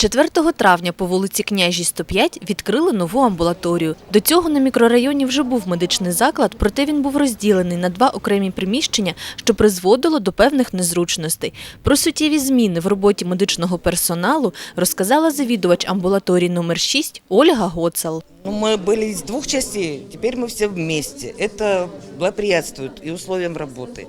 4 травня по вулиці Княжі 105 відкрили нову амбулаторію. До цього на мікрорайоні вже був медичний заклад, проте він був розділений на два окремі приміщення, що призводило до певних незручностей. Про суттєві зміни в роботі медичного персоналу розказала завідувач амбулаторії номер 6 Ольга Гоцал. Ну, мы были из двух частей, теперь мы все вместе. Это благоприятствует и условиям работы,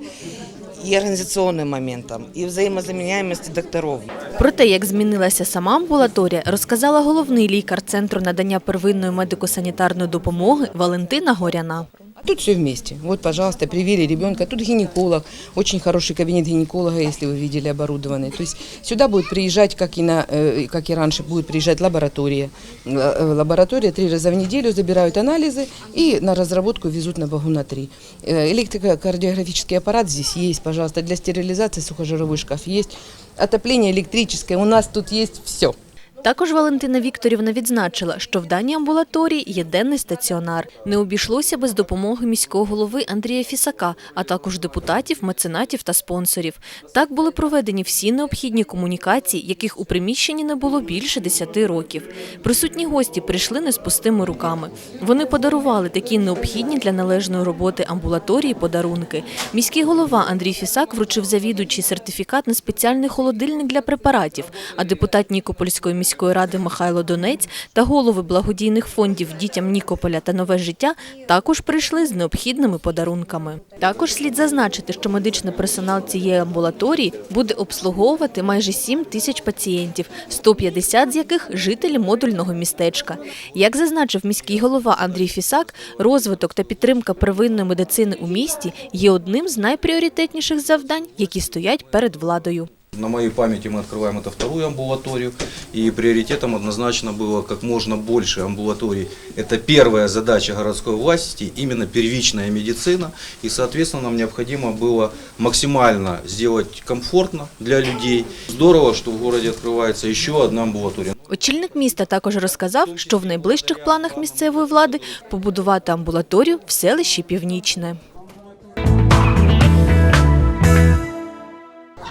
и организационным моментам, и взаимозаменяемости докторов. Про те, як змінилася сама амбулаторія, розказала головний лікар Центру надання первинної медико-санітарної допомоги Валентина Горяна. А тут все вместе. Вот, пожалуйста, привели ребенка. Тут гинеколог, очень хороший кабинет гинеколога, если вы видели, оборудованный. То есть сюда будет приезжать, как и, на, э, как и раньше, будет приезжать лаборатория. Л- э, Лаборатория три раза в неделю забирают анализы и на разработку везут на вагона 3. Электрокардиографический аппарат здесь есть, пожалуйста, для стерилизации сухожировой шкаф есть. Отопление электрическое, у нас тут есть все. Також Валентина Вікторівна відзначила, що в даній амбулаторії є денний стаціонар. Не обійшлося без допомоги міського голови Андрія Фісака, а також депутатів, меценатів та спонсорів. Так були проведені всі необхідні комунікації, яких у приміщенні не було більше 10 років. Присутні гості прийшли не з пустими руками. Вони подарували такі необхідні для належної роботи амбулаторії подарунки. Міський голова Андрій Фісак вручив завідуючий сертифікат на спеціальний холодильник для препаратів, а депутат Нікопольської міської ради Михайло Донець та голови благодійних фондів дітям Нікополя та нове життя також прийшли з необхідними подарунками. Також слід зазначити, що медичний персонал цієї амбулаторії буде обслуговувати майже 7 тисяч пацієнтів, 150 з яких жителі модульного містечка. Як зазначив міський голова Андрій Фісак, розвиток та підтримка первинної медицини у місті є одним з найпріоритетніших завдань, які стоять перед владою. На моей памяти мы открываем это вторую амбулаторию, и приоритетом однозначно было как можно больше амбулаторий. Это первая задача городской власти, именно первичная медицина, и, соответственно, нам необходимо было максимально сделать комфортно для людей. Здорово, что в городе открывается еще одна амбулатория. Очільник міста також розказав, що в найближчих планах місцевої влади побудувати амбулаторію в селищі Північне.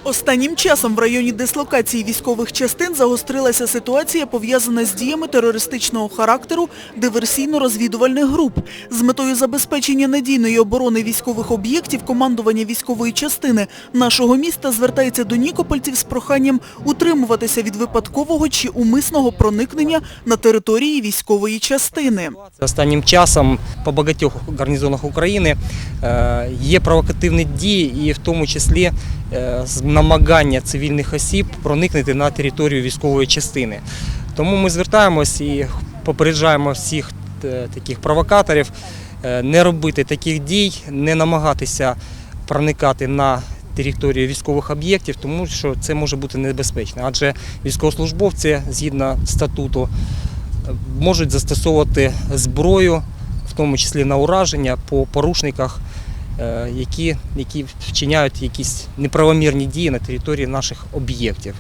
Останнім часом в районі дислокації військових частин загострилася ситуація, пов'язана з діями терористичного характеру диверсійно-розвідувальних груп. З метою забезпечення надійної оборони військових об'єктів командування військової частини нашого міста звертається до нікопольців з проханням утримуватися від випадкового чи умисного проникнення на території військової частини. Останнім часом по багатьох гарнізонах України е, є провокативні дії, і в тому числі намагання цивільних осіб проникнути на територію військової частини. Тому ми звертаємось і попереджаємо всіх е, таких провокаторів е, не робити таких дій, не намагатися проникати на територію військових об'єктів, тому що це може бути небезпечно. Адже військовослужбовці згідно статуту можуть застосовувати зброю, в тому числі на ураження по порушниках, е, які, які вчиняють якісь неправомірні дії на території наших об'єктів.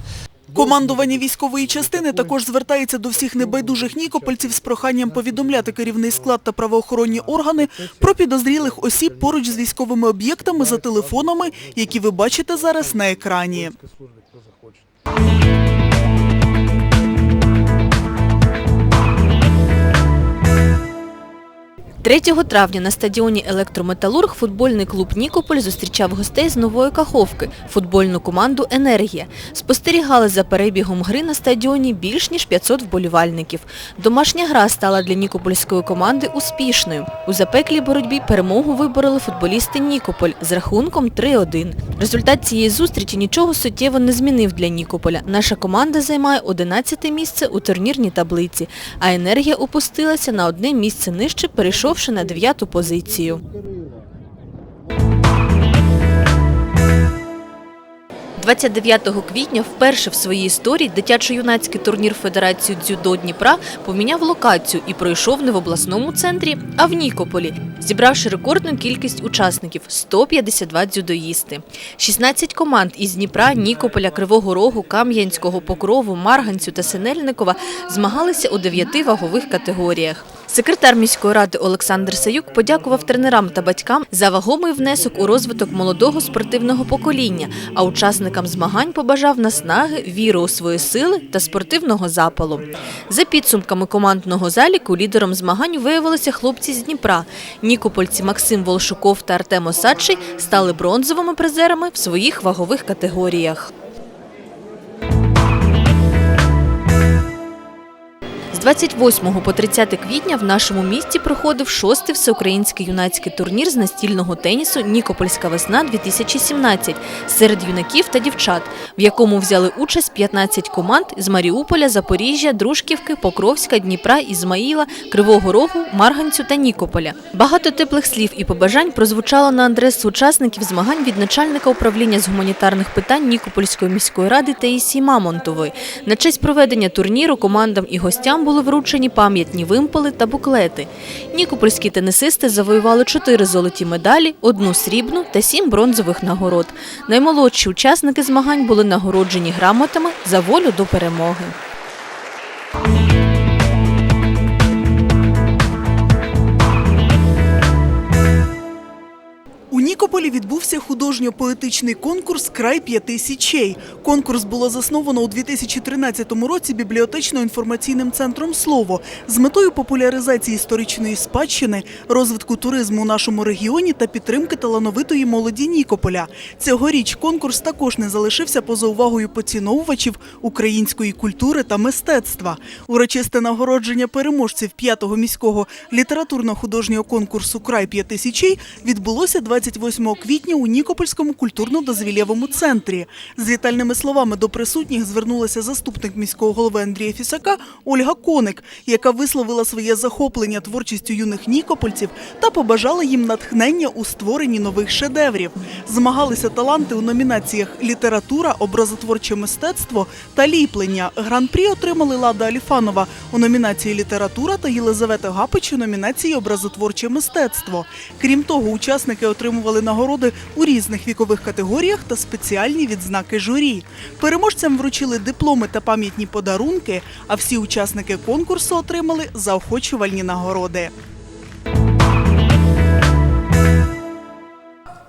Командування військової частини також звертається до всіх небайдужих нікопольців з проханням повідомляти керівний склад та правоохоронні органи про підозрілих осіб поруч з військовими об'єктами за телефонами, які ви бачите зараз на екрані. 3 травня на стадіоні Електрометалург футбольний клуб Нікополь зустрічав гостей з нової Каховки – футбольну команду «Енергія». Спостерігали за перебігом гри на стадіоні більш ніж 500 вболівальників. Домашня гра стала для нікопольської команди успішною. У запеклій боротьбі перемогу вибороли футболісти Нікополь з рахунком 3-1. Результат цієї зустрічі нічого суттєво не змінив для Нікополя. Наша команда займає 11 місце у турнірній таблиці, а «Енергія» опустилася на одне місце нижче, перейшовши на дев'яту позицію. – 29 квітня вперше в своїй історії дитячо-юнацький турнір Федерації дзюдо Дніпра поміняв локацію і пройшов не в обласному центрі, а в Нікополі, зібравши рекордну кількість учасників – 152 дзюдоїсти. 16 команд із Дніпра, Нікополя, Кривого Рогу, Кам'янського, Покрову, Марганцю та Синельникова змагалися у дев'яти вагових категоріях. Секретар міської ради Олександр Саюк подякував тренерам та батькам за вагомий внесок у розвиток молодого спортивного покоління, а учасникам змагань побажав наснаги, віри у свої сили та спортивного запалу. За підсумками командного заліку лідером змагань виявилися хлопці з Дніпра. Нікопольці Максим Волшуков та Артем Осадчий стали бронзовими призерами в своїх вагових категоріях. 28 по 30 квітня в нашому місті проходив шостий всеукраїнський юнацький турнір з настільного тенісу Нікопольська весна 2017 серед юнаків та дівчат, в якому взяли участь 15 команд з Маріуполя, Запоріжжя, Дружківки, Покровська, Дніпра, Ізмаїла, Кривого Рогу, Марганцю та Нікополя. Багато теплих слів і побажань прозвучало на адресу учасників змагань від начальника управління з гуманітарних питань Нікопольської міської ради Таїсії Мамонтової. На честь проведення турніру командам і гостям були вручені пам'ятні вимпели та буклети. Нікопольські тенісисти завоювали чотири золоті медалі, одну срібну та сім бронзових нагород. Наймолодші учасники змагань були нагороджені грамотами за волю до перемоги. У відбувся художньо-поетичний конкурс Край п'яти січей. Конкурс було засновано у 2013 році бібліотечно-інформаційним центром Слово з метою популяризації історичної спадщини, розвитку туризму у нашому регіоні та підтримки талановитої молоді Нікополя. Цьогоріч конкурс також не залишився поза увагою поціновувачів української культури та мистецтва. Урочисте нагородження переможців п'ятого міського літературно-художнього конкурсу Край п'яти січей відбулося 28 квітня у Нікопольському культурно-дозвілєвому центрі. З вітальними словами до присутніх звернулася заступник міського голови Андрія Фісака Ольга Коник, яка висловила своє захоплення творчістю юних нікопольців та побажала їм натхнення у створенні нових шедеврів. Змагалися таланти у номінаціях література, образотворче мистецтво та ліплення. Гран-прі отримали Лада Аліфанова у номінації література та Єлизавета Гапич у номінації образотворче мистецтво. Крім того, учасники отримували нагороди у різних вікових категоріях та спеціальні відзнаки журі. Переможцям вручили дипломи та пам'ятні подарунки, а всі учасники конкурсу отримали заохочувальні нагороди.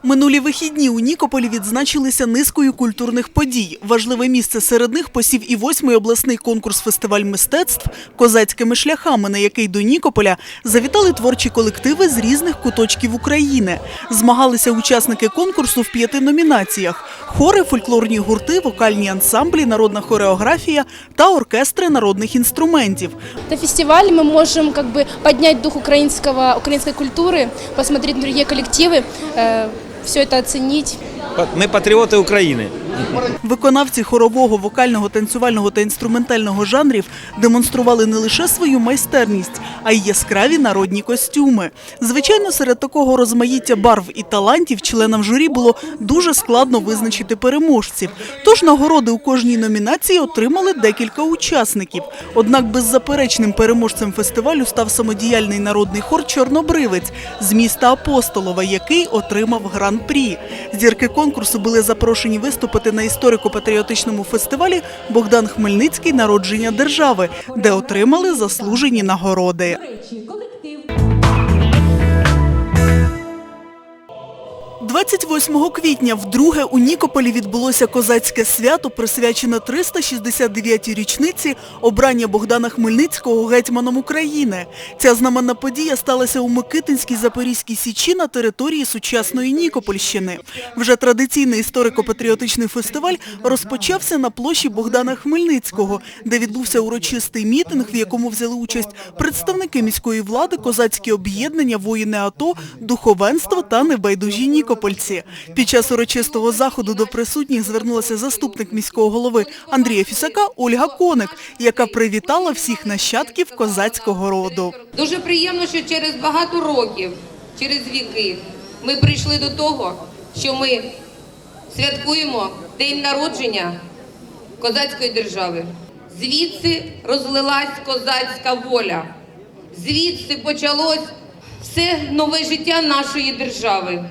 Минулі вихідні у Нікополі відзначилися низкою культурних подій. Важливе місце серед них посів і восьмий обласний конкурс-фестиваль мистецтв козацькими шляхами, на який до Нікополя завітали творчі колективи з різних куточків України. Змагалися учасники конкурсу в п'яти номінаціях: хори, фольклорні гурти, вокальні ансамблі, народна хореографія та оркестри народних інструментів. На фестивале мы можем как бы поднять дух украинского, украинской культуры, посмотреть на другие коллективы, все это оценить. Ми патриоты України. Виконавці хорового, вокального, танцювального та інструментального жанрів демонстрували не лише свою майстерність, а й яскраві народні костюми. Звичайно, серед такого розмаїття барв і талантів членам журі було дуже складно визначити переможців. Тож нагороди у кожній номінації отримали декілька учасників. Однак беззаперечним переможцем фестивалю став самодіяльний народний хор Чорнобривець з міста Апостолова, який отримав гран-прі. Зірки конкурсу були запрошені виступити на історико-патріотичному фестивалі Богдан Хмельницький Народження держави, де отримали заслужені нагороди. – 28 квітня вдруге у Нікополі відбулося козацьке свято, присвячене 369-й річниці обрання Богдана Хмельницького гетьманом України. Ця знаменна подія сталася у Микитинській Запорізькій Січі на території сучасної Нікопольщини. Вже традиційний історико-патріотичний фестиваль розпочався на площі Богдана Хмельницького, де відбувся урочистий мітинг, в якому взяли участь представники міської влади, козацькі об'єднання, воїни АТО, духовенство та небайдужі нікопольці. Під час урочистого заходу до присутніх звернулася заступник міського голови Андрія Фісака Ольга Коник, яка привітала всіх нащадків козацького роду. Дуже приємно, що через багато років, через віки, ми прийшли до того, що ми святкуємо день народження козацької держави. Звідси розлилась козацька воля. Звідси почалось все нове життя нашої держави.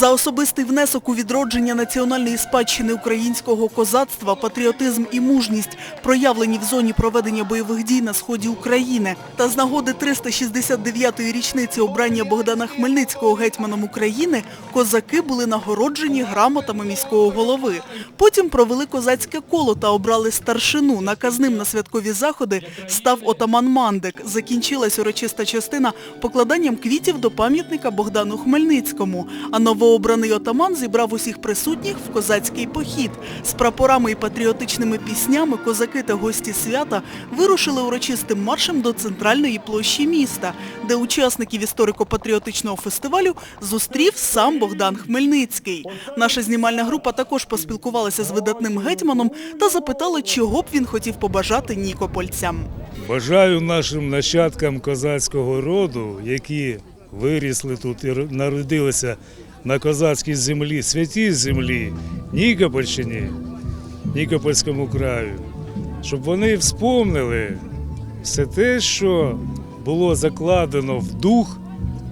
За особистий внесок у відродження національної спадщини українського козацтва, патріотизм і мужність, проявлені в зоні проведення бойових дій на сході України, та з нагоди 369-ї річниці обрання Богдана Хмельницького гетьманом України, козаки були нагороджені грамотами міського голови. Потім провели козацьке коло та обрали старшину. Наказним на святкові заходи став отаман Мандик. Закінчилась урочиста частина покладанням квітів до пам'ятника Богдану Хмельницькому. А новообраний отаман зібрав усіх присутніх в козацький похід. З прапорами і патріотичними піснями козаки та гості свята вирушили урочистим маршем до центральної площі міста, де учасників історико-патріотичного фестивалю зустрів сам Богдан Хмельницький. Наша знімальна група також поспілкувалася з видатним гетьманом та запитала, чого б він хотів побажати нікопольцям. Бажаю нашим нащадкам козацького роду, які вирісли тут і народилися на козацькій землі, святій землі, Нікопольщині, Нікопольському краю, щоб вони вспомнили все те, що було закладено в дух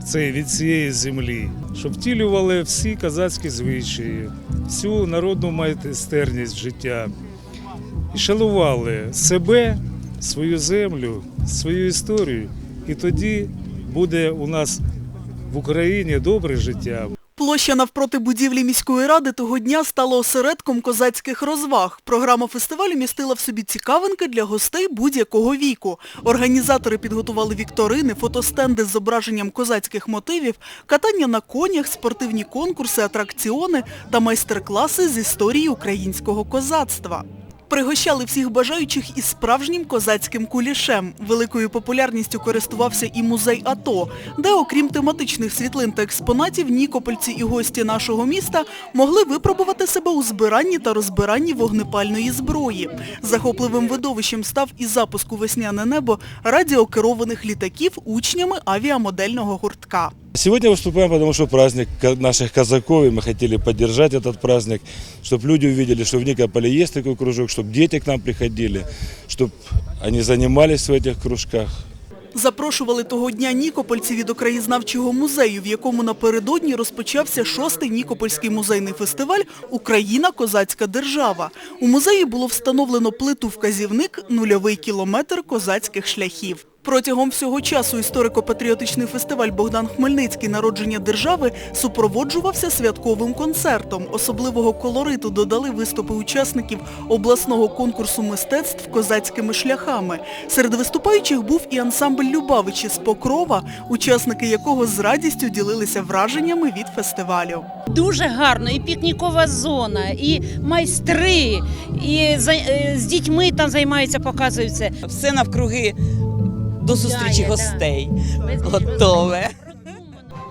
цей від цієї землі, щоб втілювали всі козацькі звичаї, всю народну майстерність життя і шанували себе, свою землю, свою історію. І тоді буде у нас в Україні добре життя. Площа навпроти будівлі міської ради того дня стала осередком козацьких розваг. Програма фестивалю містила в собі цікавинки для гостей будь-якого віку. Організатори підготували вікторини, фотостенди з зображенням козацьких мотивів, катання на конях, спортивні конкурси, атракціони та майстер-класи з історії українського козацтва. Пригощали всіх бажаючих із справжнім козацьким кулішем. Великою популярністю користувався і музей АТО, де окрім тематичних світлин та експонатів, нікопольці і гості нашого міста могли випробувати себе у збиранні та розбиранні вогнепальної зброї. Захопливим видовищем став і запуск у весняне небо радіокерованих літаків учнями авіамодельного гуртка. Сегодня выступаем, потому что праздник ка- наших казаков, и мы хотели поддержать этот праздник, чтобы люди увидели, что в Никополе есть такой кружок, чтобы дети к нам приходили, чтобы они занимались в этих кружках. Запрошували того дня нікопольців від Україзнавчого музею, в якому напередодні розпочався шостий Нікопольський музейний фестиваль «Україна – козацька держава». У музеї було встановлено плиту-вказівник «Нульовий кілометр козацьких шляхів». Протягом всього часу історико-патріотичний фестиваль «Богдан Хмельницький. Народження держави» супроводжувався святковим концертом. Особливого колориту додали виступи учасників обласного конкурсу мистецтв козацькими шляхами. Серед виступаючих був і ансамбль Любавичі з Покрова, учасники якого з радістю ділилися враженнями від фестивалю. Дуже гарно, і пікнікова зона, і майстри, і за- е, з дітьми там займаються, показуються. Все навкруги до зустрічі Да, да. гостей. Безліч Готове.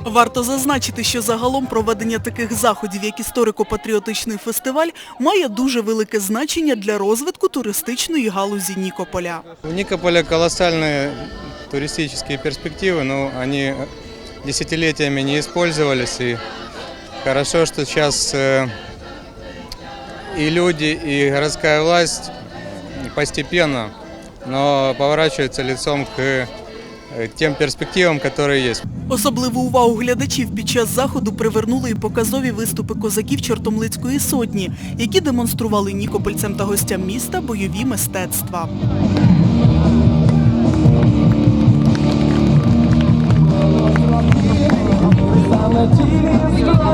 Варто зазначити, що загалом проведення таких заходів, як історико-патріотичний фестиваль, має дуже велике значення для розвитку туристичної галузі Нікополя. У Никополя колоссальные туристические перспективы, но они десятилетиями не использовались. И хорошо, что сейчас э, и люди, и городская власть постепенно, но поворачиваются лицом к э, тем перспективам, которые есть. Особливу увагу глядачів під час заходу привернули і показові виступи козаків Чортомлицької сотні, які демонстрували нікопольцям та гостям міста бойові мистецтва. Свою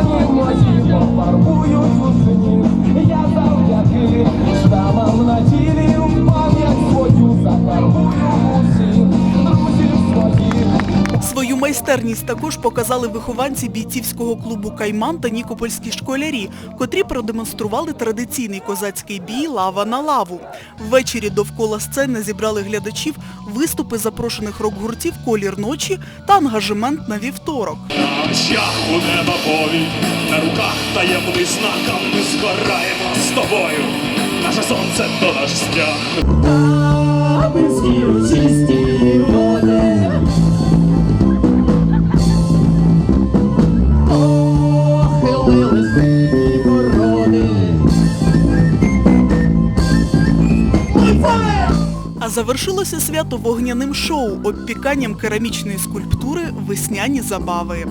майстерність також показали вихованці бійцівського клубу «Кайман» та нікопольські школярі, котрі продемонстрували традиційний козацький бій «Лава на лаву». Ввечері довкола сцени зібрали глядачів виступи запрошених рок-гуртів «Колір ночі» та ангажемент на вівторок. Шлях у неба повінь, на руках таємний знаком ми згораємо з тобою. Наше сонце то наш стяг. А Завершилося свято вогняним шоу, обпіканням керамічної скульптури Весняні забави.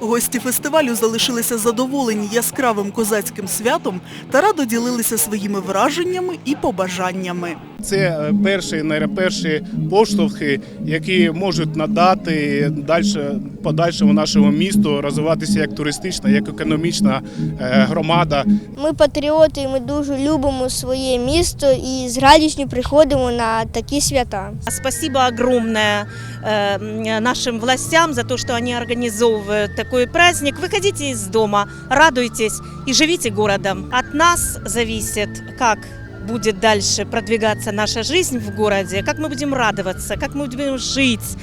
Гості фестивалю залишилися задоволені яскравим козацьким святом та радо ділилися своїми враженнями і побажаннями. Це е, перші найперші поштовхи, які можуть надати дальше, подальшому нашому місту розвиватися як туристична, як економічна е, громада. Ми патріоти, і ми дуже любимо своє місто і з радістю приходимо на такі свята. Спасибо огромное э, нашим властям за то, что они организовывают такой праздник. Выходите из дома, радуйтесь и живите городом. От нас зависит, как будет дальше продвигаться наша жизнь в городе, как мы будем радоваться, как мы будем жить.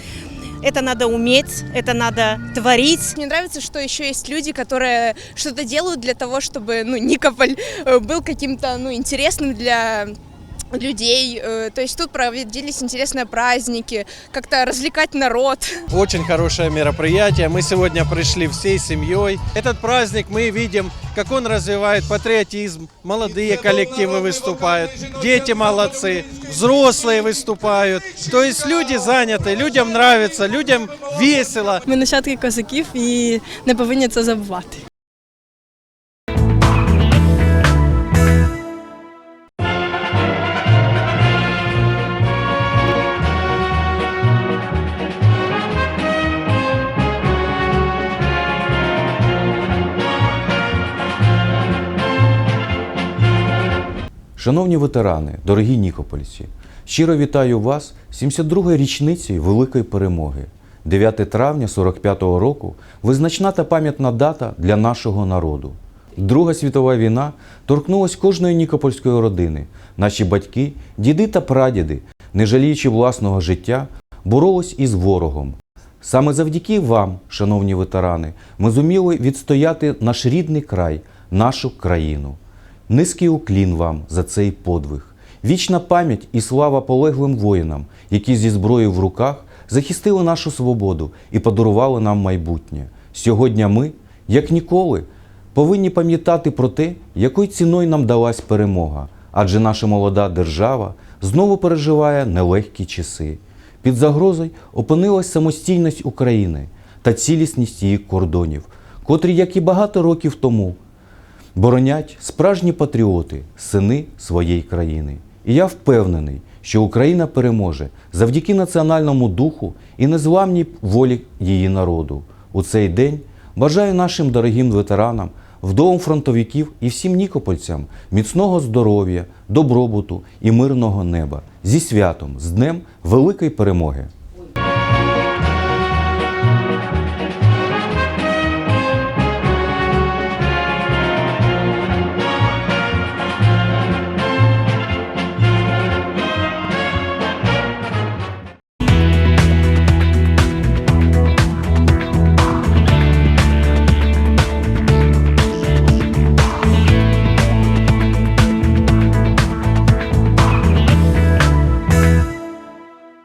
Это надо уметь, это надо творить. Мне нравится, что еще есть люди, которые что-то делают для того, чтобы ну, Никополь э, был каким-то ну, интересным для людей. Э, То есть тут проводились интересные праздники, как-то развлекать народ. Очень хорошее мероприятие. Мы сегодня пришли всей семьей. Этот праздник мы видим, как он развивает патриотизм. Молодые коллективы выступают, дети молодцы, взрослые выступают. То есть люди заняты, людям нравится, людям весело. Ми нащадки козаків і не повинні це забувати. Шановні ветерани, дорогі нікопольці, щиро вітаю вас 72-ї річниці Великої перемоги. 9 травня 45-го року визначна та пам'ятна дата для нашого народу. Друга світова війна торкнулась кожної нікопольської родини. Наші батьки, діди та прадіди, не жаліючи власного життя, боролись із ворогом. Саме завдяки вам, шановні ветерани, ми зуміли відстояти наш рідний край, нашу країну. Низький уклін вам за цей подвиг. Вічна пам'ять і слава полеглим воїнам, які зі зброєю в руках захистили нашу свободу і подарували нам майбутнє. Сьогодні ми, як ніколи, повинні пам'ятати про те, якою ціною нам далась перемога, адже наша молода держава знову переживає нелегкі часи. Під загрозою опинилась самостійність України та цілісність її кордонів, котрі, як і багато років тому, боронять справжні патріоти, сини своєї країни. І я впевнений, що Україна переможе завдяки національному духу і незламній волі її народу. У цей день бажаю нашим дорогим ветеранам, вдовам фронтовиків і всім нікопольцям міцного здоров'я, добробуту і мирного неба зі святом, з Днем Великої Перемоги!